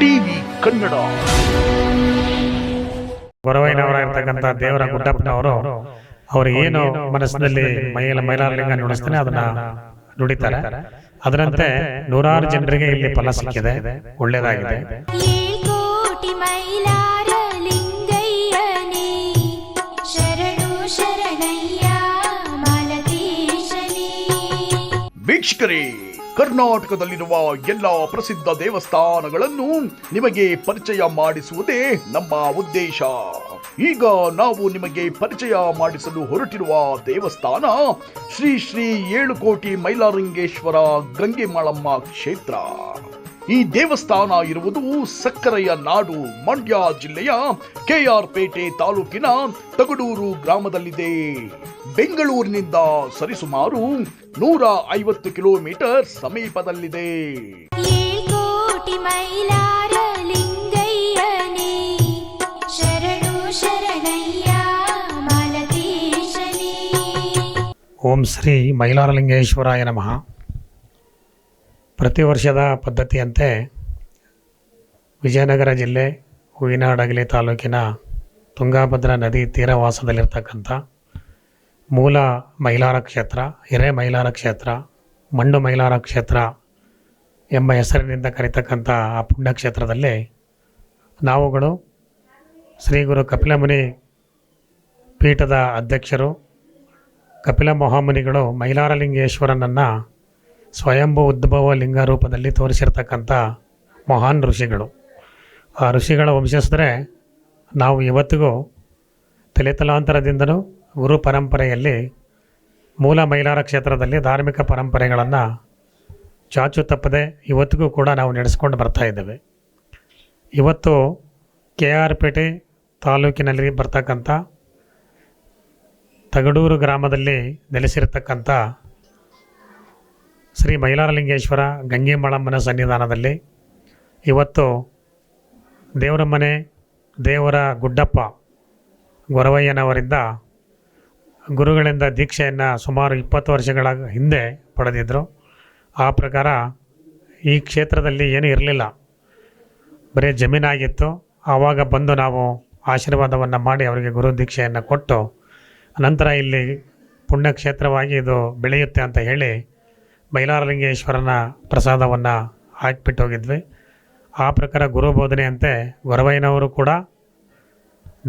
TV Kannada. ಗೊರವೈನವರಾಗಿರ್ತಕ್ಕಂಥ ದೇವರ ಗುಡ್ಡಪ್ಪನವರು ಅವರು ಏನು ಮನಸ್ಸಿನಲ್ಲಿ ಮೈಲ ಮೈಲಾರಲಿಂಗ ನುಡಿಸ್ತಾನೆ ಅದನ್ನ ನುಡಿತಾರೆ. ಅದರಂತೆ ನೂರಾರು ಜನರಿಗೆ ಇಲ್ಲಿ ಫಲ ಸಿಕ್ಕಿದೆ. ಒಳ್ಳೇದಾಗಿದೆ ಏಳ್ಕೋಟಿ ಮೈಲಾರ ಲಿಂಗಯ್ಯನೇ ಶರಣು ಶರಣಯ್ಯ ಮಾಲತೇಶನೇ ವೀಕ್ಷಕರೇ ಕರ್ನಾಟಕದಲ್ಲಿರುವ ಎಲ್ಲ ಪ್ರಸಿದ್ಧ ದೇವಸ್ಥಾನಗಳನ್ನು ನಿಮಗೆ ಪರಿಚಯ ಮಾಡಿಸುವುದೇ ನಮ್ಮ ಉದ್ದೇಶ. ಈಗ ನಾವು ನಿಮಗೆ ಪರಿಚಯ ಮಾಡಿಸಲು ಹೊರಟಿರುವ ದೇವಸ್ಥಾನ ಶ್ರೀ ಶ್ರೀ ಏಳು ಕೋಟಿ ಮೈಲಾರಂಗೇಶ್ವರ ಗಂಗೆ ಮಾಳಮ್ಮ ಕ್ಷೇತ್ರ. ಈ ದೇವಸ್ಥಾನ ಇರುವುದು ಸಕ್ಕರೆಯ ನಾಡು. ಮಂಡ್ಯ ಜಿಲ್ಲೆಯ ಕೆಆರ್ ಪೇಟೆ ತಾಲೂಕಿನ ತಗಡೂರು ಗ್ರಾಮದಲ್ಲಿದೆ. ಬೆಂಗಳೂರಿನಿಂದ ಸರಿಸುಮಾರು ನೂರ ಐವತ್ತು ಕಿಲೋಮೀಟರ್ ಸಮೀಪದಲ್ಲಿದೆ. ಏಳ್ಕೋಟಿ ಮೈಲಾರ ಲಿಂಗಯ್ಯನೇ ಶರಣು ಶರಣಯ್ಯ ಮಾಲತೇಶನೇ ಓಂ ಶ್ರೀ ಮೈಲಾರಲಿಂಗೇಶ್ವರಾಯ ನಮಃ. ಪ್ರತಿ ವರ್ಷದ ಪದ್ಧತಿಯಂತೆ ವಿಜಯನಗರ ಜಿಲ್ಲೆ ಹೂವಿನಹಡಗಲಿ ತಾಲೂಕಿನ ತುಂಗಾಭದ್ರಾ ನದಿ ತೀರವಾಸದಲ್ಲಿರ್ತಕ್ಕಂಥ ಮೂಲ ಮೈಲಾರ ಕ್ಷೇತ್ರ, ಹಿರೇ ಮೈಲಾರ ಕ್ಷೇತ್ರ ಮಣ್ಣು ಮೈಲಾರ ಕ್ಷೇತ್ರ ಎಂಬ ಹೆಸರಿನಿಂದ ಕರೀತಕ್ಕಂಥ ಆ ಪುಣ್ಯಕ್ಷೇತ್ರದಲ್ಲಿ ನಾವುಗಳು ಶ್ರೀ ಗುರು ಕಪಿಲಮುನಿ ಪೀಠದ ಅಧ್ಯಕ್ಷರು, ಕಪಿಲ ಮಹಾಮುನಿಗಳು ಮೈಲಾರಲಿಂಗೇಶ್ವರನನ್ನು ಸ್ವಯಂಭೂ ಉದ್ಭವ ಲಿಂಗ ರೂಪದಲ್ಲಿ ತೋರಿಸಿರ್ತಕ್ಕಂಥ ಮಹಾನ್ ಋಷಿಗಳು. ಆ ಋಷಿಗಳ ವಂಶಸ್ಥರೆ, ನಾವು ಇವತ್ತಿಗೂ ತಲೆ ತಲಾಂತರದಿಂದಲೂ ಗುರು ಪರಂಪರೆಯಲ್ಲಿ ಮೂಲ ಮೈಲಾರ ಕ್ಷೇತ್ರದಲ್ಲಿ ಧಾರ್ಮಿಕ ಪರಂಪರೆಗಳನ್ನು ಚಾಚು ತಪ್ಪದೆ ಇವತ್ತಿಗೂ ಕೂಡ ನಾವು ನಡೆಸ್ಕೊಂಡು ಬರ್ತಾ ಇದ್ದೇವೆ. ಇವತ್ತು ಕೆ ಆರ್ ಪೇಟೆ ತಾಲೂಕಿನಲ್ಲಿ ಬರ್ತಕ್ಕಂಥ ತಗಡೂರು ಗ್ರಾಮದಲ್ಲಿ ನೆಲೆಸಿರತಕ್ಕಂಥ ಶ್ರೀ ಮೈಲಾರಲಿಂಗೇಶ್ವರ ಗಂಗೆ ಮಳಮ್ಮನ ಸನ್ನಿಧಾನದಲ್ಲಿ ಇವತ್ತು ದೇವರ ಮನೆ, ದೇವರ ಗುಡ್ಡಪ್ಪ ಗೊರವಯ್ಯನವರಿಂದ ಗುರುಗಳಿಂದ ದೀಕ್ಷೆಯನ್ನು ಸುಮಾರು ಇಪ್ಪತ್ತು ವರ್ಷಗಳ ಹಿಂದೆ ಪಡೆದಿದ್ದರು ಆ ಪ್ರಕಾರ ಈ ಕ್ಷೇತ್ರದಲ್ಲಿ ಏನೂ ಇರಲಿಲ್ಲ. ಬರೀ ಜಮೀನಾಗಿತ್ತು. ಆವಾಗ ಬಂದು ನಾವು ಆಶೀರ್ವಾದವನ್ನು ಮಾಡಿ ಅವರಿಗೆ ಗುರು ದೀಕ್ಷೆಯನ್ನು ಕೊಟ್ಟು, ನಂತರ ಇಲ್ಲಿ ಪುಣ್ಯಕ್ಷೇತ್ರವಾಗಿ ಇದು ಬೆಳೆಯುತ್ತೆ ಅಂತ ಹೇಳಿ ಮೈಲಾರಲಿಂಗೇಶ್ವರನ ಪ್ರಸಾದವನ್ನು ಹಾಕಿಬಿಟ್ಟು ಹೋಗಿದ್ವಿ. ಆ ಪ್ರಕಾರ ಗುರು ಬೋಧನೆಯಂತೆ ಗೊರವಯ್ಯನವರು ಕೂಡ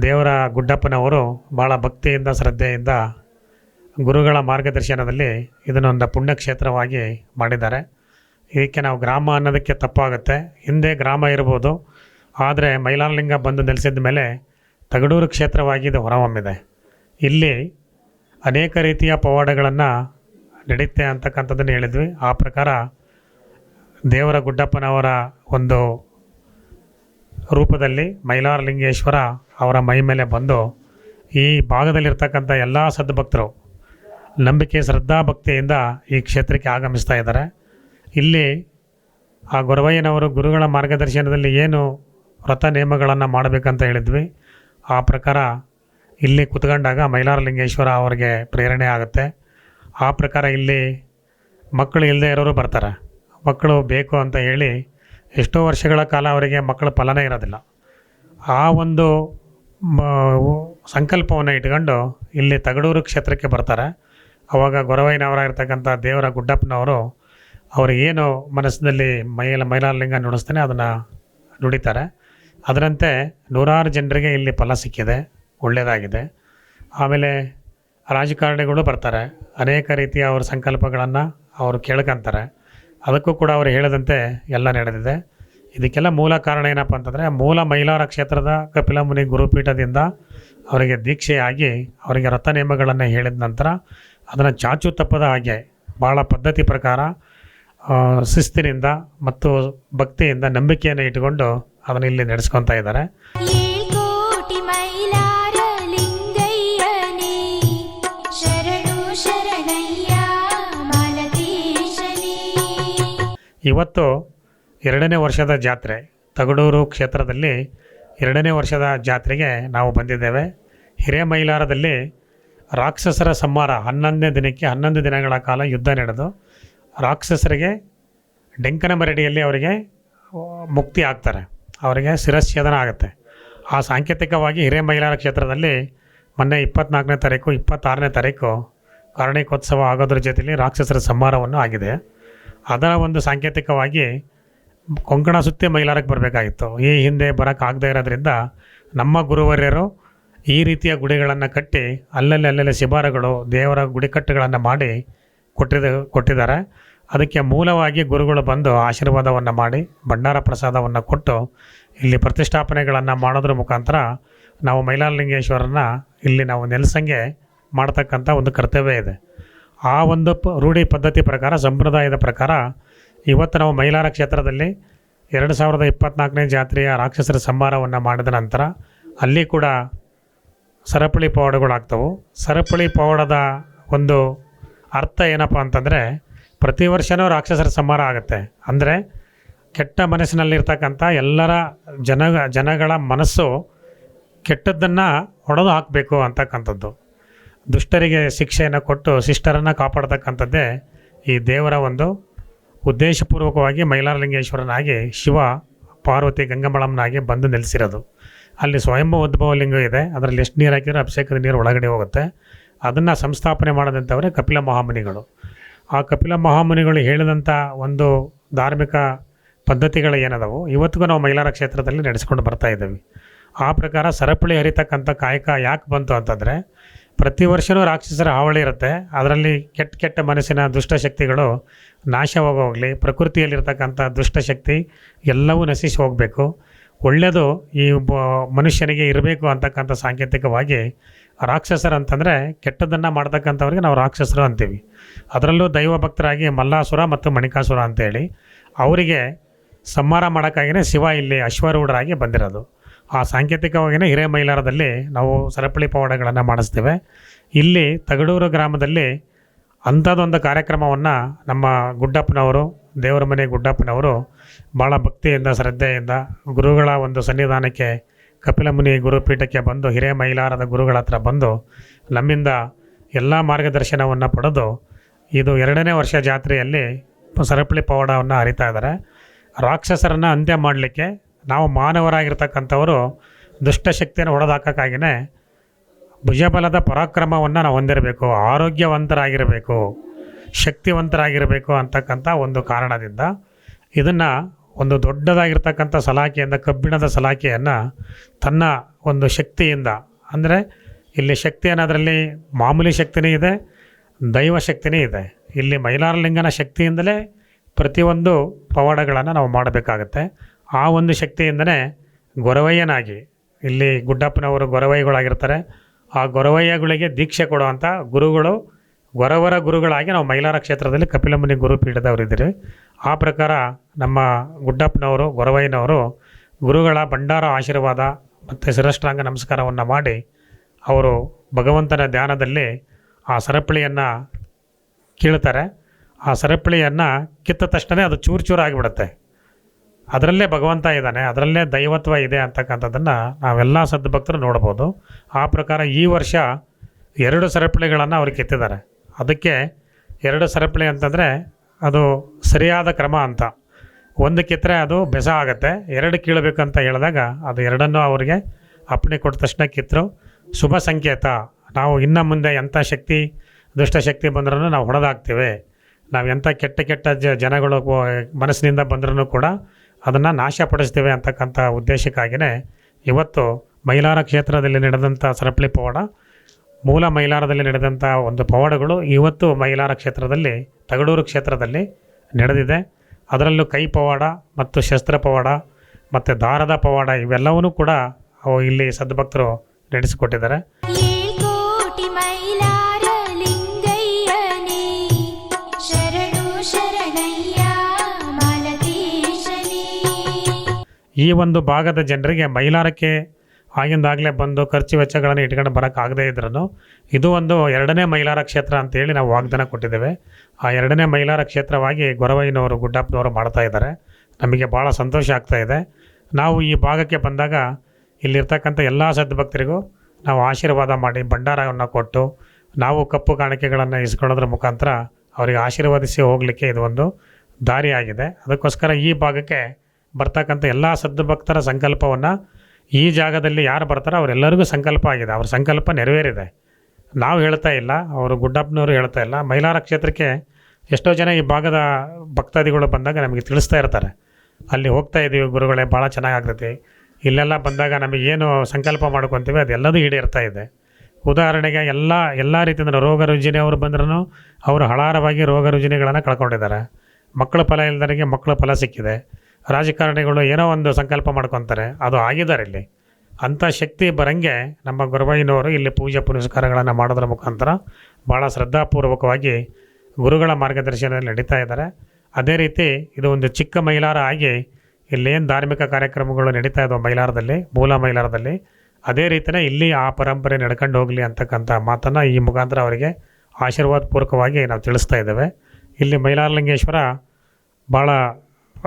ದೇವರ ಗುಡ್ಡಪ್ಪನವರು ಭಾಳ ಭಕ್ತಿಯಿಂದ, ಶ್ರದ್ಧೆಯಿಂದ ಗುರುಗಳ ಮಾರ್ಗದರ್ಶನದಲ್ಲಿ ಇದನ್ನೊಂದು ಪುಣ್ಯಕ್ಷೇತ್ರವಾಗಿ ಮಾಡಿದ್ದಾರೆ. ಇದಕ್ಕೆ ನಾವು ಗ್ರಾಮ ಅನ್ನೋದಕ್ಕೆ ತಪ್ಪಾಗುತ್ತೆ. ಹಿಂದೆ ಗ್ರಾಮ ಇರ್ಬೋದು, ಆದರೆ ಮೈಲಾರಲಿಂಗ ಬಂದು ನೆಲೆಸಿದ ಮೇಲೆ ತಗಡೂರು ಕ್ಷೇತ್ರವಾಗಿ ಇದು ಹೊರಹೊಮ್ಮಿದೆ. ಇಲ್ಲಿ ಅನೇಕ ರೀತಿಯ ಪವಾಡಗಳನ್ನು ನಡೆಯುತ್ತೆ ಅಂತಕ್ಕಂಥದ್ದನ್ನು ಹೇಳಿದ್ವಿ. ಆ ಪ್ರಕಾರ ದೇವರ ಗುಡ್ಡಪ್ಪನವರ ಒಂದು ರೂಪದಲ್ಲಿ ಮೈಲಾರಲಿಂಗೇಶ್ವರ ಅವರ ಮೈ ಮೇಲೆ ಬಂದು ಈ ಭಾಗದಲ್ಲಿರ್ತಕ್ಕಂಥ ಎಲ್ಲ ಸದ್ಭಕ್ತರು ನಂಬಿಕೆ, ಶ್ರದ್ಧಾ ಭಕ್ತಿಯಿಂದ ಈ ಕ್ಷೇತ್ರಕ್ಕೆ ಆಗಮಿಸ್ತಾ ಇದ್ದಾರೆ. ಇಲ್ಲಿ ಆ ಗೊರವಯ್ಯನವರು ಗುರುಗಳ ಮಾರ್ಗದರ್ಶನದಲ್ಲಿ ಏನು ವ್ರತ ನಿಯಮಗಳನ್ನು ಮಾಡಬೇಕಂತ ಹೇಳಿದ್ವಿ. ಆ ಪ್ರಕಾರ ಇಲ್ಲಿ ಕುತ್ಕೊಂಡಾಗ ಮೈಲಾರಲಿಂಗೇಶ್ವರ ಅವರಿಗೆ ಪ್ರೇರಣೆ ಆಗುತ್ತೆ. ಆ ಪ್ರಕಾರ ಇಲ್ಲಿ ಮಕ್ಕಳು ಇಲ್ಲದೆ ಇರೋರು ಬರ್ತಾರೆ. ಮಕ್ಕಳು ಬೇಕು ಅಂತ ಹೇಳಿ ಎಷ್ಟೋ ವರ್ಷಗಳ ಕಾಲ ಅವರಿಗೆ ಮಕ್ಕಳ ಫಲನೇ ಇರೋದಿಲ್ಲ. ಆ ಒಂದು ಸಂಕಲ್ಪವನ್ನು ಇಟ್ಕೊಂಡು ಇಲ್ಲಿ ತಗಡೂರು ಕ್ಷೇತ್ರಕ್ಕೆ ಬರ್ತಾರೆ. ಅವಾಗ ಗೊರವಯ್ಯನವರಾಗಿರ್ತಕ್ಕಂಥ ದೇವರ ಗುಡ್ಡಪ್ಪನವರು ಅವರು ಏನು ಮನಸ್ಸಿನಲ್ಲಿ ಮೈಲ, ಮೈಲಾರಲಿಂಗ ನುಡಿಸ್ತಾನೆ ಅದನ್ನು ನುಡಿತಾರೆ. ಅದರಂತೆ ನೂರಾರು ಜನರಿಗೆ ಇಲ್ಲಿ ಫಲ ಸಿಕ್ಕಿದೆ. ಒಳ್ಳೆಯದಾಗಿದೆ ಆಮೇಲೆ ರಾಜಕಾರಣಿಗಳು ಬರ್ತಾರೆ. ಅನೇಕ ರೀತಿಯ ಅವ್ರ ಸಂಕಲ್ಪಗಳನ್ನು ಅವರು ಕೇಳ್ಕೊಂತಾರೆ. ಅದಕ್ಕೂ ಕೂಡ ಅವರು ಹೇಳಿದಂತೆ ಎಲ್ಲ ನಡೆದಿದೆ. ಇದಕ್ಕೆಲ್ಲ ಮೂಲ ಕಾರಣ ಏನಪ್ಪ ಅಂತಂದರೆ, ಮೂಲ ಮೈಲಾರ ಕ್ಷೇತ್ರದ ಕಪಿಲಮುನಿ ಗುರುಪೀಠದಿಂದ ಅವರಿಗೆ ದೀಕ್ಷೆಯಾಗಿ ಅವರಿಗೆ ರಥ ನಿಯಮಗಳನ್ನು ಹೇಳಿದ ನಂತರ ಅದನ್ನು ಚಾಚು ತಪ್ಪದ ಹಾಗೆ ಭಾಳ ಪದ್ಧತಿ ಪ್ರಕಾರ ಶಿಸ್ತಿನಿಂದ ಮತ್ತು ಭಕ್ತಿಯಿಂದ ನಂಬಿಕೆಯನ್ನು ಇಟ್ಟುಕೊಂಡು ಅದನ್ನು ಇಲ್ಲಿ ನಡೆಸ್ಕೊತಾ ಇದ್ದಾರೆ. ಇವತ್ತು ಎರಡನೇ ವರ್ಷದ ಜಾತ್ರೆ, ತಗಡೂರು ಕ್ಷೇತ್ರದಲ್ಲಿ ಎರಡನೇ ವರ್ಷದ ಜಾತ್ರೆಗೆ ನಾವು ಬಂದಿದ್ದೇವೆ. ಹಿರೇಮೈಲಾರದಲ್ಲಿ ರಾಕ್ಷಸರ ಸಂಹಾರ ಹನ್ನೊಂದನೇ ದಿನಕ್ಕೆ, ಹನ್ನೊಂದು ದಿನಗಳ ಕಾಲ ಯುದ್ಧ ನಡೆದು ರಾಕ್ಷಸರಿಗೆ ಡೆಂಕನ ಮರಡಿಯಲ್ಲಿ ಅವರಿಗೆ ಮುಕ್ತಿ ಆಗ್ತಾರೆ. ಅವರಿಗೆ ಶಿರಚ್ಛೇದನ ಆಗುತ್ತೆ. ಆ ಸಾಂಕೇತಿಕವಾಗಿ ಹಿರೇಮೈಲಾರ ಕ್ಷೇತ್ರದಲ್ಲಿ ಮೊನ್ನೆ ಇಪ್ಪತ್ನಾಲ್ಕನೇ ತಾರೀಕು, ಇಪ್ಪತ್ತಾರನೇ ತಾರೀಕು ಕಾರಣಿಕೋತ್ಸವ ಆಗೋದ್ರ ಜೊತೆಯಲ್ಲಿ ರಾಕ್ಷಸರ ಸಂಹಾರವನ್ನು ಆಗಿದೆ. ಅದರ ಒಂದು ಸಾಂಕೇತಿಕವಾಗಿ ಕೊಂಕಣ ಸುತ್ತಿ ಮೈಲಾರಕ್ಕೆ ಬರಬೇಕಾಗಿತ್ತು. ಈ ಹಿಂದೆ ಬರೋಕ್ಕಾಗದೇ ಇರೋದ್ರಿಂದ ನಮ್ಮ ಗುರುವರ್ಯರು ಈ ರೀತಿಯ ಗುಡಿಗಳನ್ನು ಕಟ್ಟಿ ಅಲ್ಲಲ್ಲಿ ಅಲ್ಲಲ್ಲಿ ಶಿಬಾರಗಳು, ದೇವರ ಗುಡಿಕಟ್ಟುಗಳನ್ನು ಮಾಡಿ ಕೊಟ್ಟಿದ, ಕೊಟ್ಟಿದ್ದಾರೆ. ಅದಕ್ಕೆ ಮೂಲವಾಗಿ ಗುರುಗಳು ಬಂದು ಆಶೀರ್ವಾದವನ್ನು ಮಾಡಿ, ಭಂಡಾರ ಪ್ರಸಾದವನ್ನು ಕೊಟ್ಟು ಇಲ್ಲಿ ಪ್ರತಿಷ್ಠಾಪನೆಗಳನ್ನು ಮಾಡೋದ್ರ ಮುಖಾಂತರ ನಾವು ಮೈಲಾರಲಿಂಗೇಶ್ವರನ ಇಲ್ಲಿ ನಾವು ನೆಲೆಸಂಗೆ ಮಾಡ್ತಕ್ಕಂಥ ಒಂದು ಕರ್ತವ್ಯ ಇದೆ. ಆ ಒಂದು ರೂಢಿ ಪದ್ಧತಿ ಪ್ರಕಾರ, ಸಂಪ್ರದಾಯದ ಪ್ರಕಾರ ಇವತ್ತು ನಾವು ಮೈಲಾರ ಕ್ಷೇತ್ರದಲ್ಲಿ ಎರಡು ಸಾವಿರದ ಇಪ್ಪತ್ತ್ನಾಲ್ಕನೇ ಜಾತ್ರೆಯ ರಾಕ್ಷಸರ ಸಂಹಾರವನ್ನು ಮಾಡಿದ ನಂತರ ಅಲ್ಲಿ ಕೂಡ ಸರಪಳಿ ಪವಾಡಗಳಾಗ್ತವೆ. ಸರಪಳಿ ಪವಾಡದ ಒಂದು ಅರ್ಥ ಏನಪ್ಪ ಅಂತಂದರೆ ಪ್ರತಿ ವರ್ಷವೂ ರಾಕ್ಷಸರ ಸಂಹಾರ ಆಗುತ್ತೆ. ಅಂದರೆ ಕೆಟ್ಟ ಮನಸ್ಸಿನಲ್ಲಿರ್ತಕ್ಕಂಥ ಎಲ್ಲರ ಜನ ಜನಗಳ ಮನಸ್ಸು ಕೆಟ್ಟದ್ದನ್ನು ಹೊಡೆದು ಹಾಕಬೇಕು ಅಂತಕ್ಕಂಥದ್ದು. ದುಷ್ಟರಿಗೆ ಶಿಕ್ಷೆಯನ್ನು ಕೊಟ್ಟು ಶಿಷ್ಟರನ್ನು ಕಾಪಾಡತಕ್ಕಂಥದ್ದೇ ಈ ದೇವರ ಒಂದು ಉದ್ದೇಶಪೂರ್ವಕವಾಗಿ ಮೈಲಾರಲಿಂಗೇಶ್ವರನಾಗಿ ಶಿವ ಪಾರ್ವತಿ ಗಂಗಮಳಮ್ಮನಾಗಿ ಬಂದು ನೆಲೆಸಿರೋದು. ಅಲ್ಲಿ ಸ್ವಯಂಭೂ ಉದ್ಭವ ಲಿಂಗ ಇದೆ. ಅದರಲ್ಲಿ ಎಷ್ಟು ನೀರು ಹಾಕಿದ್ರೆ ಅಭಿಷೇಕದ ನೀರು ಒಳಗಡೆ ಹೋಗುತ್ತೆ. ಅದನ್ನು ಸಂಸ್ಥಾಪನೆ ಮಾಡಿದಂಥವರೇ ಕಪಿಲ ಮಹಾಮುನಿಗಳು. ಆ ಕಪಿಲ ಮಹಾಮುನಿಗಳು ಹೇಳಿದಂಥ ಒಂದು ಧಾರ್ಮಿಕ ಪದ್ಧತಿಗಳು ಏನದವು? ಇವತ್ತಿಗೂ ನಾವು ಮೈಲಾರ ಕ್ಷೇತ್ರದಲ್ಲಿ ನಡೆಸ್ಕೊಂಡು ಬರ್ತಾ ಇದ್ದೀವಿ. ಆ ಪ್ರಕಾರ ಸರಪಳಿ ಹರಿತಕ್ಕಂಥ ಕಾಯಕ ಯಾಕೆ ಬಂತು ಅಂತಂದರೆ ಪ್ರತಿ ವರ್ಷವೂ ರಾಕ್ಷಸರ ಹಾವಳಿ ಇರುತ್ತೆ. ಅದರಲ್ಲಿ ಕೆಟ್ಟ ಕೆಟ್ಟ ಮನಸ್ಸಿನ ದುಷ್ಟಶಕ್ತಿಗಳು ನಾಶವಾಗೋಗಲಿ ಪ್ರಕೃತಿಯಲ್ಲಿರ್ತಕ್ಕಂಥ ದುಷ್ಟಶಕ್ತಿ ಎಲ್ಲವೂ ನಶಿಸಿ ಹೋಗಬೇಕು. ಒಳ್ಳೆಯದು ಈ ಮನುಷ್ಯನಿಗೆ ಇರಬೇಕು ಅಂತಕ್ಕಂಥ ಸಾಂಕೇತಿಕವಾಗಿ ರಾಕ್ಷಸರು ಅಂತಂದರೆ ಕೆಟ್ಟದನ್ನು ಮಾಡ್ತಕ್ಕಂಥವ್ರಿಗೆ ನಾವು ರಾಕ್ಷಸರು ಅಂತೀವಿ. ಅದರಲ್ಲೂ ದೈವ ಭಕ್ತರಾಗಿ ಮಲ್ಲಾಸುರ ಮತ್ತು ಮಣಿಕಾಸುರ ಅಂತೇಳಿ, ಅವರಿಗೆ ಸಂಹಾರ ಮಾಡೋಕ್ಕಾಗಿಯೇ ಶಿವ ಇಲ್ಲಿ ಅಶ್ವರೂಢರಾಗಿ ಬಂದಿರೋದು. ಆ ಸಾಂಕೇತಿಕವಾಗಿಯೇ ಹಿರೇಮೈಲಾರದಲ್ಲಿ ನಾವು ಸರಪಳಿ ಪವಾಡಗಳನ್ನು ಮಾಡಿಸ್ತೇವೆ. ಇಲ್ಲಿ ತಗಡೂರು ಗ್ರಾಮದಲ್ಲಿ ಅಂಥದ್ದೊಂದು ಕಾರ್ಯಕ್ರಮವನ್ನು ನಮ್ಮ ಗುಡ್ಡಪ್ಪನವರು, ದೇವರ ಮನೆ ಗುಡ್ಡಪ್ಪನವರು ಭಾಳ ಭಕ್ತಿಯಿಂದ, ಶ್ರದ್ಧೆಯಿಂದ ಗುರುಗಳ ಒಂದು ಸನ್ನಿಧಾನಕ್ಕೆ, ಕಪಿಲಮುನಿ ಗುರುಪೀಠಕ್ಕೆ ಬಂದು, ಹಿರೇಮೈಲಾರದ ಗುರುಗಳ ಹತ್ರ ಬಂದು ನಮ್ಮಿಂದ ಎಲ್ಲ ಮಾರ್ಗದರ್ಶನವನ್ನು ಪಡೆದು ಇದು ಎರಡನೇ ವರ್ಷ ಜಾತ್ರೆಯಲ್ಲಿ ಸರಪಳಿ ಪವಾಡವನ್ನು ಹರಿತಾ ಇದ್ದಾರೆ. ರಾಕ್ಷಸರನ್ನು ಅಂತ್ಯ ಮಾಡಲಿಕ್ಕೆ ನಾವು ಮಾನವರಾಗಿರ್ತಕ್ಕಂಥವರು ದುಷ್ಟಶಕ್ತಿಯನ್ನು ಹೊಡೆದಾಕಕ್ಕಾಗಿಯೇ ಭುಜಬಲದ ಪರಾಕ್ರಮವನ್ನು ನಾವು ಹೊಂದಿರಬೇಕು, ಆರೋಗ್ಯವಂತರಾಗಿರಬೇಕು, ಶಕ್ತಿವಂತರಾಗಿರಬೇಕು ಅಂತಕ್ಕಂಥ ಒಂದು ಕಾರಣದಿಂದ ಇದನ್ನು ಒಂದು ದೊಡ್ಡದಾಗಿರ್ತಕ್ಕಂಥ ಸಲಾಖೆಯಿಂದ, ಕಬ್ಬಿಣದ ಸಲಾಖೆಯನ್ನು ತನ್ನ ಒಂದು ಶಕ್ತಿಯಿಂದ, ಅಂದರೆ ಇಲ್ಲಿ ಶಕ್ತಿ ಅನ್ನೋದರಲ್ಲಿ ಮಾಮೂಲಿ ಶಕ್ತಿನೇ ಇದೆ, ದೈವ ಶಕ್ತಿನೇ ಇದೆ. ಇಲ್ಲಿ ಮೈಲಾರಲಿಂಗನ ಶಕ್ತಿಯಿಂದಲೇ ಪ್ರತಿಯೊಂದು ಪವಾಡಗಳನ್ನು ನಾವು ಮಾಡಬೇಕಾಗತ್ತೆ. ಆ ಒಂದು ಶಕ್ತಿಯಿಂದನೇ ಗೊರವಯ್ಯನಾಗಿ, ಇಲ್ಲಿ ಗುಡ್ಡಪ್ಪನವರು ಗೊರವಯ್ಯಗಳಾಗಿರ್ತಾರೆ ಆ ಗೊರವಯ್ಯಗಳಿಗೆ ದೀಕ್ಷೆ ಕೊಡುವಂಥ ಗುರುಗಳು, ಗೊರವರ ಗುರುಗಳಾಗಿ ನಾವು ಮೈಲಾರ ಕ್ಷೇತ್ರದಲ್ಲಿ ಕಪಿಲಮುನಿ ಗುರುಪೀಠದವರಿದ್ದೀರಿ ಆ ಪ್ರಕಾರ ನಮ್ಮ ಗುಡ್ಡಪ್ಪನವರು, ಗೊರವಯ್ಯನವರು ಗುರುಗಳ ಭಂಡಾರ ಆಶೀರ್ವಾದ ಮತ್ತು ಶಿರಷ್ಟಾಂಗ ನಮಸ್ಕಾರವನ್ನು ಮಾಡಿ ಅವರು ಭಗವಂತನ ಧ್ಯಾನದಲ್ಲಿ ಆ ಸರಪಳಿಯನ್ನು ಕೀಳ್ತಾರೆ. ಆ ಸರಪಳಿಯನ್ನು ಕಿತ್ತ ತಕ್ಷಣ ಅದು ಚೂರು ಚೂರು ಆಗಿಬಿಡುತ್ತೆ. ಅದರಲ್ಲೇ ಭಗವಂತ ಇದ್ದಾನೆ, ಅದರಲ್ಲೇ ದೈವತ್ವ ಇದೆ ಅಂತಕ್ಕಂಥದ್ದನ್ನು ನಾವೆಲ್ಲ ಸದ್ಭಕ್ತರು ನೋಡ್ಬೋದು. ಆ ಪ್ರಕಾರ ಈ ವರ್ಷ ಎರಡು ಸರಪಳಿಗಳನ್ನು ಅವ್ರು ಕೆತ್ತಿದ್ದಾರೆ. ಅದಕ್ಕೆ ಎರಡು ಸರಪಳಿ ಅಂತಂದರೆ ಅದು ಸರಿಯಾದ ಕ್ರಮ ಅಂತ. ಒಂದು ಕಿತ್ತರೆ ಅದು ಬೆಸ ಆಗುತ್ತೆ, ಎರಡು ಕೀಳಬೇಕಂತ ಹೇಳಿದಾಗ ಅದು ಎರಡನ್ನೂ ಅವರಿಗೆ ಅಪ್ಪಣೆ ಕೊಟ್ಟ ತಕ್ಷಣ ಕಿತ್ತರು ಶುಭ ಸಂಕೇತ. ನಾವು ಇನ್ನು ಮುಂದೆ ಎಂಥ ಶಕ್ತಿ ದುಷ್ಟಶಕ್ತಿ ಬಂದ್ರೂ ನಾವು ಹೊಡೆದಾಗ್ತೀವಿ. ನಾವು ಎಂಥ ಕೆಟ್ಟ ಕೆಟ್ಟ ಜನಗಳು, ಮನಸ್ಸಿನಿಂದ ಬಂದ್ರೂ ಕೂಡ ಅದನ್ನು ನಾಶಪಡಿಸ್ತೇವೆ ಅಂತಕ್ಕಂಥ ಉದ್ದೇಶಕ್ಕಾಗಿಯೇ ಇವತ್ತು ಮೈಲಾರ ಕ್ಷೇತ್ರದಲ್ಲಿ ನಡೆದಂಥ ಸರಪಳಿ ಪವಾಡ, ಮೂಲ ಮೈಲಾರದಲ್ಲಿ ನಡೆದಂಥ ಒಂದು ಪವಾಡಗಳು ಇವತ್ತು ಮೈಲಾರ ಕ್ಷೇತ್ರದಲ್ಲಿ, ತಗಡೂರು ಕ್ಷೇತ್ರದಲ್ಲಿ ನಡೆದಿದೆ. ಅದರಲ್ಲೂ ಕೈ ಪವಾಡ ಮತ್ತು ಶಸ್ತ್ರ ಪವಾಡ ಮತ್ತು ದಾರದ ಪವಾಡ ಇವೆಲ್ಲವನ್ನೂ ಕೂಡ ಇಲ್ಲಿ ಸದ್ಭಕ್ತರು ನಡೆಸಿಕೊಟ್ಟಿದ್ದಾರೆ. ಈ ಒಂದು ಭಾಗದ ಜನರಿಗೆ ಮೈಲಾರಕ್ಕೆ ಆಗಿಂದಾಗಲೇ ಬಂದು ಖರ್ಚು ವೆಚ್ಚಗಳನ್ನು ಇಟ್ಕೊಂಡು ಬರೋಕ್ಕಾಗದೇ ಇದ್ರೂ ಇದು ಒಂದು ಎರಡನೇ ಮೈಲಾರ ಕ್ಷೇತ್ರ ಅಂತೇಳಿ ನಾವು ವಾಗ್ದಾನ ಕೊಟ್ಟಿದ್ದೇವೆ. ಆ ಎರಡನೇ ಮೈಲಾರ ಕ್ಷೇತ್ರವಾಗಿ ಗೊರವಯ್ಯನವರು, ಗುಡ್ಡಪ್ಪನವರು ಮಾಡ್ತಾ ಇದ್ದಾರೆ. ನಮಗೆ ಭಾಳ ಸಂತೋಷ ಆಗ್ತಾ ಇದೆ. ನಾವು ಈ ಭಾಗಕ್ಕೆ ಬಂದಾಗ ಇಲ್ಲಿರ್ತಕ್ಕಂಥ ಎಲ್ಲ ಸದ್ಭಕ್ತರಿಗೂ ನಾವು ಆಶೀರ್ವಾದ ಮಾಡಿ ಭಂಡಾರವನ್ನು ಕೊಟ್ಟು ನಾವು ಕಪ್ಪು ಕಾಣಿಕೆಗಳನ್ನು ಇಸ್ಕೊಳ್ಳೋದ್ರ ಮುಖಾಂತರ ಅವರಿಗೆ ಆಶೀರ್ವದಿಸಿ ಹೋಗಲಿಕ್ಕೆ ಇದು ಒಂದು ದಾರಿಯಾಗಿದೆ. ಅದಕ್ಕೋಸ್ಕರ ಈ ಭಾಗಕ್ಕೆ ಬರ್ತಕ್ಕಂಥ ಎಲ್ಲ ಸದ್ಭಕ್ತರ ಸಂಕಲ್ಪವನ್ನು ಈ ಜಾಗದಲ್ಲಿ ಯಾರು ಬರ್ತಾರೋ ಅವರೆಲ್ಲರಿಗೂ ಸಂಕಲ್ಪ ಆಗಿದೆ. ಅವ್ರ ಸಂಕಲ್ಪ ನೆರವೇರಿದೆ. ನಾವು ಹೇಳ್ತಾ ಇಲ್ಲ, ಅವರು ಗುಡ್ಡಪ್ಪನವರು ಹೇಳ್ತಾ ಇಲ್ಲ. ಮೈಲಾರ ಕ್ಷೇತ್ರಕ್ಕೆ ಎಷ್ಟೋ ಜನ ಈ ಭಾಗದ ಭಕ್ತಾದಿಗಳು ಬಂದಾಗ ನಮಗೆ ತಿಳಿಸ್ತಾ ಇರ್ತಾರೆ. ಅಲ್ಲಿ ಹೋಗ್ತಾ ಇದ್ದೀವಿ ಗುರುಗಳೇ, ಭಾಳ ಚೆನ್ನಾಗಾಗ್ತೈತಿ ಇಲ್ಲೆಲ್ಲ ಬಂದಾಗ ನಮಗೆ ಏನು ಸಂಕಲ್ಪ ಮಾಡ್ಕೊತೀವಿ ಅದೆಲ್ಲದೂ ಈಡೇರ್ತಾ ಇದೆ. ಉದಾಹರಣೆಗೆ ಎಲ್ಲ ಎಲ್ಲ ರೀತಿಯಿಂದ ರೋಗ ರುಜಿನಿ ಅವರು ಬಂದ್ರೂ ಅವರು ಹಳಾರವಾಗಿ ರೋಗ ರುಜಿನಿಗಳನ್ನು ಕಳ್ಕೊಂಡಿದ್ದಾರೆ. ಮಕ್ಕಳ ಫಲ ಇಲ್ದರಿಗೆ ಮಕ್ಕಳ ಫಲ ಸಿಕ್ಕಿದೆ. ರಾಜಕಾರಣಿಗಳು ಏನೋ ಒಂದು ಸಂಕಲ್ಪ ಮಾಡ್ಕೊತಾರೆ, ಅದು ಆಗಿದ್ದಾರೆ ಇಲ್ಲಿ. ಅಂಥ ಶಕ್ತಿ ಬರಂಗೆ ನಮ್ಮ ಗುರುವಯ್ಯನವರು ಇಲ್ಲಿ ಪೂಜೆ ಪುನಸ್ಕಾರಗಳನ್ನು ಮಾಡೋದ್ರ ಮುಖಾಂತರ ಭಾಳ ಶ್ರದ್ಧಾಪೂರ್ವಕವಾಗಿ ಗುರುಗಳ ಮಾರ್ಗದರ್ಶನದಲ್ಲಿ ನಡೀತಾ ಇದ್ದಾರೆ. ಅದೇ ರೀತಿ ಇದು ಒಂದು ಚಿಕ್ಕ ಮೈಲಾರ ಆಗಿ ಇಲ್ಲೇನು ಧಾರ್ಮಿಕ ಕಾರ್ಯಕ್ರಮಗಳು ನಡೀತಾ ಇದ್ದಾವೆ ಮೈಲಾರದಲ್ಲಿ, ಮೂಲ ಮೈಲಾರದಲ್ಲಿ, ಅದೇ ರೀತಿಯೇ ಇಲ್ಲಿ ಆ ಪರಂಪರೆ ನಡ್ಕೊಂಡು ಹೋಗಲಿ ಅಂತಕ್ಕಂಥ ಮಾತನ್ನು ಈ ಮುಖಾಂತರ ಅವರಿಗೆ ಆಶೀರ್ವಾದ ಪೂರ್ವಕವಾಗಿ ನಾವು ತಿಳಿಸ್ತಾ ಇದ್ದೇವೆ. ಇಲ್ಲಿ ಮೈಲಾರಲಿಂಗೇಶ್ವರ ಭಾಳ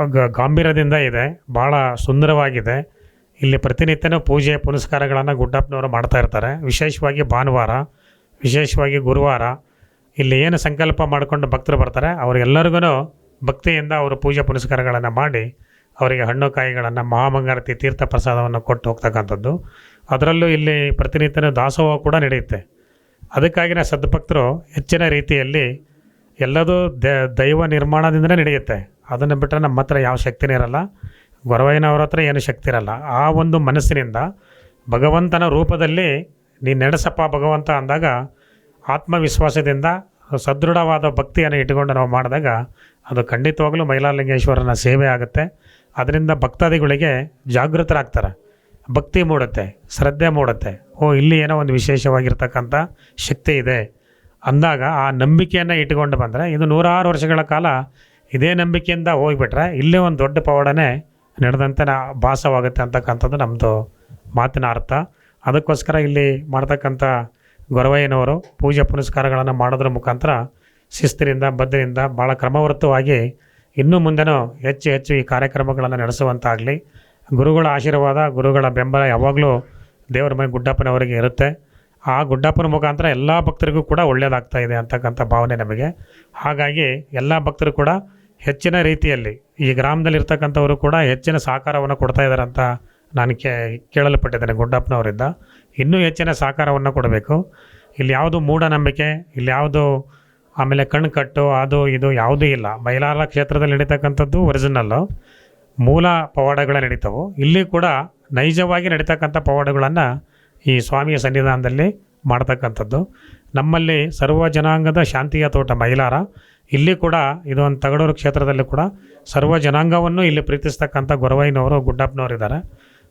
ಗಾಂಭೀರ್ಯದಿಂದ ಇದೆ ಭಾಳ ಸುಂದರವಾಗಿದೆ. ಇಲ್ಲಿ ಪ್ರತಿನಿತ್ಯನೂ ಪೂಜೆ, ಪುನಸ್ಕಾರಗಳನ್ನು ಗುಡ್ಡಪ್ಪನವರು ಮಾಡ್ತಾ ಇರ್ತಾರೆ. ವಿಶೇಷವಾಗಿ ಭಾನುವಾರ, ವಿಶೇಷವಾಗಿ ಗುರುವಾರ. ಇಲ್ಲಿ ಏನು ಸಂಕಲ್ಪ ಮಾಡಿಕೊಂಡು ಭಕ್ತರು ಬರ್ತಾರೆ ಅವರೆಲ್ಲರಿಗೂ ಭಕ್ತಿಯಿಂದ ಅವರು ಪೂಜೆ, ಪುನಸ್ಕಾರಗಳನ್ನು ಮಾಡಿ, ಅವರಿಗೆ ಹಣ್ಣು ಕಾಯಿಗಳನ್ನು, ಮಹಾಮಂಗಾರತಿ, ತೀರ್ಥ ಪ್ರಸಾದವನ್ನು ಕೊಟ್ಟು ಹೋಗ್ತಕ್ಕಂಥದ್ದು. ಅದರಲ್ಲೂ ಇಲ್ಲಿ ಪ್ರತಿನಿತ್ಯನೂ ದಾಸೋಹ ಕೂಡ ನಡೆಯುತ್ತೆ. ಅದಕ್ಕಾಗಿನ ಸದ್ಭಕ್ತರು ಹೆಚ್ಚಿನ ರೀತಿಯಲ್ಲಿ ಎಲ್ಲದೂ ದೈವ ನಿರ್ಮಾಣದಿಂದಲೇ ನಡೆಯುತ್ತೆ. ಅದನ್ನು ಬಿಟ್ಟರೆ ನಮ್ಮ ಹತ್ರ ಯಾವ ಶಕ್ತಿನೇ ಇರಲ್ಲ. ಗೊರವಯ್ಯನವ್ರ ಹತ್ರ ಏನು ಶಕ್ತಿ ಇರಲ್ಲ. ಆ ಒಂದು ಮನಸ್ಸಿನಿಂದ ಭಗವಂತನ ರೂಪದಲ್ಲಿ ನೀ ನಡೆಸಪ್ಪ ಭಗವಂತ ಅಂದಾಗ ಆತ್ಮವಿಶ್ವಾಸದಿಂದ ಸದೃಢವಾದ ಭಕ್ತಿಯನ್ನು ಇಟ್ಟುಕೊಂಡು ನಾವು ಮಾಡಿದಾಗ ಅದು ಖಂಡಿತವಾಗಲೂ ಮೈಲಾಲಿಂಗೇಶ್ವರನ ಸೇವೆ ಆಗುತ್ತೆ. ಅದರಿಂದ ಭಕ್ತಾದಿಗಳಿಗೆ ಜಾಗೃತರಾಗ್ತಾರೆ. ಭಕ್ತಿ ಮೂಡುತ್ತೆ, ಶ್ರದ್ಧೆ ಮೂಡುತ್ತೆ. ಓ, ಇಲ್ಲಿ ಏನೋ ಒಂದು ವಿಶೇಷವಾಗಿರ್ತಕ್ಕಂಥ ಶಕ್ತಿ ಇದೆ ಅಂದಾಗ ಆ ನಂಬಿಕೆಯನ್ನು ಇಟ್ಟುಕೊಂಡು ಬಂದರೆ ಇದು ನೂರಾರು ವರ್ಷಗಳ ಕಾಲ ಇದೇ ನಂಬಿಕೆಯಿಂದ ಹೋಗಿಬಿಟ್ರೆ ಇಲ್ಲೇ ಒಂದು ದೊಡ್ಡ ಪವಾಡನೆ ನಡೆದಂತೆ ನಾ ಭಾಸವಾಗುತ್ತೆ ಅಂತಕ್ಕಂಥದ್ದು ನಮ್ಮದು ಮಾತಿನ ಅರ್ಥ. ಅದಕ್ಕೋಸ್ಕರ ಇಲ್ಲಿ ಮಾಡ್ತಕ್ಕಂಥ ಗೊರವಯ್ಯನವರು ಪೂಜೆ ಪುನಸ್ಕಾರಗಳನ್ನು ಮಾಡೋದ್ರ ಮುಖಾಂತರ ಶಿಸ್ತಿನಿಂದ ಬದ್ಧರಿಂದ ಭಾಳ ಕ್ರಮವೃತ್ತವಾಗಿ ಇನ್ನೂ ಮುಂದೆನೂ ಹೆಚ್ಚು ಹೆಚ್ಚು ಈ ಕಾರ್ಯಕ್ರಮಗಳನ್ನು ನಡೆಸುವಂತಾಗಲಿ. ಗುರುಗಳ ಆಶೀರ್ವಾದ, ಗುರುಗಳ ಬೆಂಬಲ ಯಾವಾಗಲೂ ದೇವರ ಮನೆ ಗುಡ್ಡಪ್ಪನವರಿಗೆ ಇರುತ್ತೆ. ಆ ಗುಡ್ಡಪ್ಪನ ಮುಖಾಂತರ ಎಲ್ಲ ಭಕ್ತರಿಗೂ ಕೂಡ ಒಳ್ಳೆಯದಾಗ್ತಾ ಇದೆ ಅಂತಕ್ಕಂಥ ಭಾವನೆ ನಮಗೆ. ಹಾಗಾಗಿ ಎಲ್ಲ ಭಕ್ತರು ಕೂಡ ಹೆಚ್ಚಿನ ರೀತಿಯಲ್ಲಿ ಈ ಗ್ರಾಮದಲ್ಲಿರ್ತಕ್ಕಂಥವರು ಕೂಡ ಹೆಚ್ಚಿನ ಸಹಕಾರವನ್ನು ಕೊಡ್ತಾ ಇದ್ದಾರೆ ಅಂತ ನಾನು ಕೇ, ಕೇಳಲ್ಪಟ್ಟಿದ್ದೇನೆ ಗುಡ್ಡಪ್ಪನವರಿಂದ. ಇನ್ನೂ ಹೆಚ್ಚಿನ ಸಹಕಾರವನ್ನು ಕೊಡಬೇಕು. ಇಲ್ಲಿ ಯಾವುದು ಮೂಢನಂಬಿಕೆ, ಇಲ್ಲಿ ಯಾವುದು ಆಮೇಲೆ ಕಣ್ಕಟ್ಟು, ಅದು ಇದು ಯಾವುದೂ ಇಲ್ಲ. ಮೈಲಾರ ಕ್ಷೇತ್ರದಲ್ಲಿ ನಡೀತಕ್ಕಂಥದ್ದು ಒರಿಜಿನಲ್ಲು ಮೂಲ ಪವಾಡಗಳೇ ನಡೀತವು. ಇಲ್ಲಿ ಕೂಡ ನೈಜವಾಗಿ ನಡೀತಕ್ಕಂಥ ಪವಾಡಗಳನ್ನು ಈ ಸ್ವಾಮಿಯ ಸನ್ನಿಧಾನದಲ್ಲಿ ಮಾಡ್ತಕ್ಕಂಥದ್ದು. ನಮ್ಮಲ್ಲಿ ಸರ್ವ ಜನಾಂಗದ ಶಾಂತಿಯ ತೋಟ ಮೈಲಾರ. ಇಲ್ಲಿ ಕೂಡ ಇದು ಒಂದು ತಗಡೂರು ಕ್ಷೇತ್ರದಲ್ಲಿ ಕೂಡ ಸರ್ವ ಜನಾಂಗವನ್ನು ಇಲ್ಲಿ ಪ್ರೀತಿಸ್ತಕ್ಕಂಥ ಗೊರವಯ್ಯನವರು, ಗುಡ್ಡಪ್ಪನವರು ಇದ್ದಾರೆ.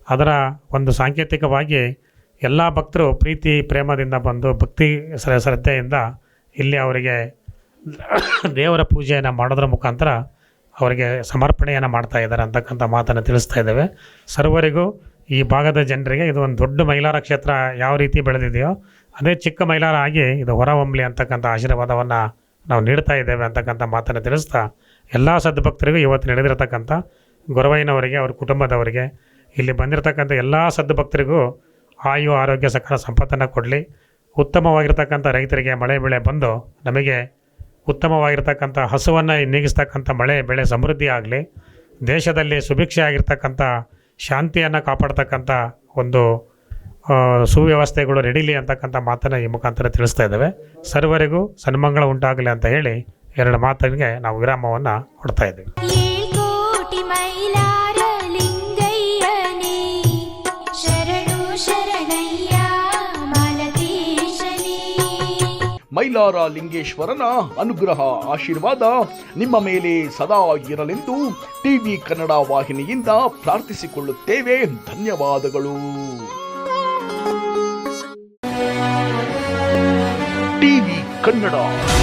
ಅದರ ಒಂದು ಸಾಂಕೇತಿಕವಾಗಿ ಎಲ್ಲ ಭಕ್ತರು ಪ್ರೀತಿ, ಪ್ರೇಮದಿಂದ ಬಂದು ಭಕ್ತಿ ಶ್ರ- ಶ್ರದ್ಧೆಯಿಂದ ಇಲ್ಲಿ ಅವರಿಗೆ ದೇವರ ಪೂಜೆಯನ್ನು ಮಾಡೋದ್ರ ಮುಖಾಂತರ ಅವರಿಗೆ ಸಮರ್ಪಣೆಯನ್ನು ಮಾಡ್ತಾ ಇದ್ದಾರೆ ಅಂತಕ್ಕಂಥ ಮಾತನ್ನು ತಿಳಿಸ್ತಾ ಇದ್ದೇವೆ. ಸರ್ವರಿಗೂ ಈ ಭಾಗದ ಜನರಿಗೆ ಇದು ಒಂದು ದೊಡ್ಡ ಮೈಲಾರ ಕ್ಷೇತ್ರ ಯಾವ ರೀತಿ ಬೆಳೆದಿದೆಯೋ, ಅದೇ ಚಿಕ್ಕ ಮೈಲಾರ ಆಗಿ ಇದು ಹೊರಹೊಂಬಲಿ ಅಂತಕ್ಕಂಥ ಆಶೀರ್ವಾದವನ್ನು ನಾವು ನೀಡ್ತಾ ಇದ್ದೇವೆ ಅಂತಕ್ಕಂಥ ಮಾತನ್ನು ತಿಳಿಸ್ತಾ ಎಲ್ಲ ಸದ್ಭಕ್ತರಿಗೂ ಇವತ್ತು ನಡೆದಿರತಕ್ಕಂಥ ಗೊರವಯ್ಯನವರಿಗೆ, ಅವ್ರ ಕುಟುಂಬದವರಿಗೆ, ಇಲ್ಲಿ ಬಂದಿರತಕ್ಕಂಥ ಎಲ್ಲ ಸದ್ಭಕ್ತರಿಗೂ ಆಯು, ಆರೋಗ್ಯ, ಸಕಲ ಸಂಪತ್ತನ್ನು ಕೊಡಲಿ. ಉತ್ತಮವಾಗಿರ್ತಕ್ಕಂಥ ರೈತರಿಗೆ ಮಳೆ ಬೆಳೆ ಬಂದು ನಮಗೆ ಉತ್ತಮವಾಗಿರ್ತಕ್ಕಂಥ ಹಸುವನ್ನು ನೀಗಿಸ್ತಕ್ಕಂಥ ಮಳೆ ಬೆಳೆ ಸಮೃದ್ಧಿ ಆಗಲಿ. ದೇಶದಲ್ಲಿ ಸುಭಿಕ್ಷೆ ಆಗಿರ್ತಕ್ಕಂಥ ಶಾಂತಿಯನ್ನು ಕಾಪಾಡ್ತಕ್ಕಂಥ ಒಂದು ಸುವ್ಯವಸ್ಥೆಗಳು ನಡೀಲಿ ಅಂತಕ್ಕಂಥ ಮಾತನ್ನು ಈ ಮುಖಾಂತರ ತಿಳಿಸ್ತಾ ಇದ್ದಾವೆ. ಸರ್ವರಿಗೂ ಸನ್ಮಂಗಳ ಉಂಟಾಗಲಿ ಅಂತ ಹೇಳಿ ಎರಡು ಮಾತಿಗೆ ನಾವು ವಿರಾಮವನ್ನು ಕೊಡ್ತಾ ಇದ್ದೇವೆ. ಮೈಲಾರ ಲಿಂಗಯ್ಯನೇ ಶರಣು ಶರಣಯ್ಯ ಮಾಲತೇಶನೇ ಮೈಲಾರ ಲಿಂಗೇಶ್ವರನ ಅನುಗ್ರಹ ಆಶೀರ್ವಾದ ನಿಮ್ಮ ಮೇಲೆ ಸದಾ ಇರಲೆಂದು ಟಿವಿ ಕನ್ನಡ ವಾಹಿನಿಯಿಂದ ಪ್ರಾರ್ಥಿಸಿಕೊಳ್ಳುತ್ತೇವೆ. ಧನ್ಯವಾದಗಳು. ಟಿವಿ ಕನ್ನಡ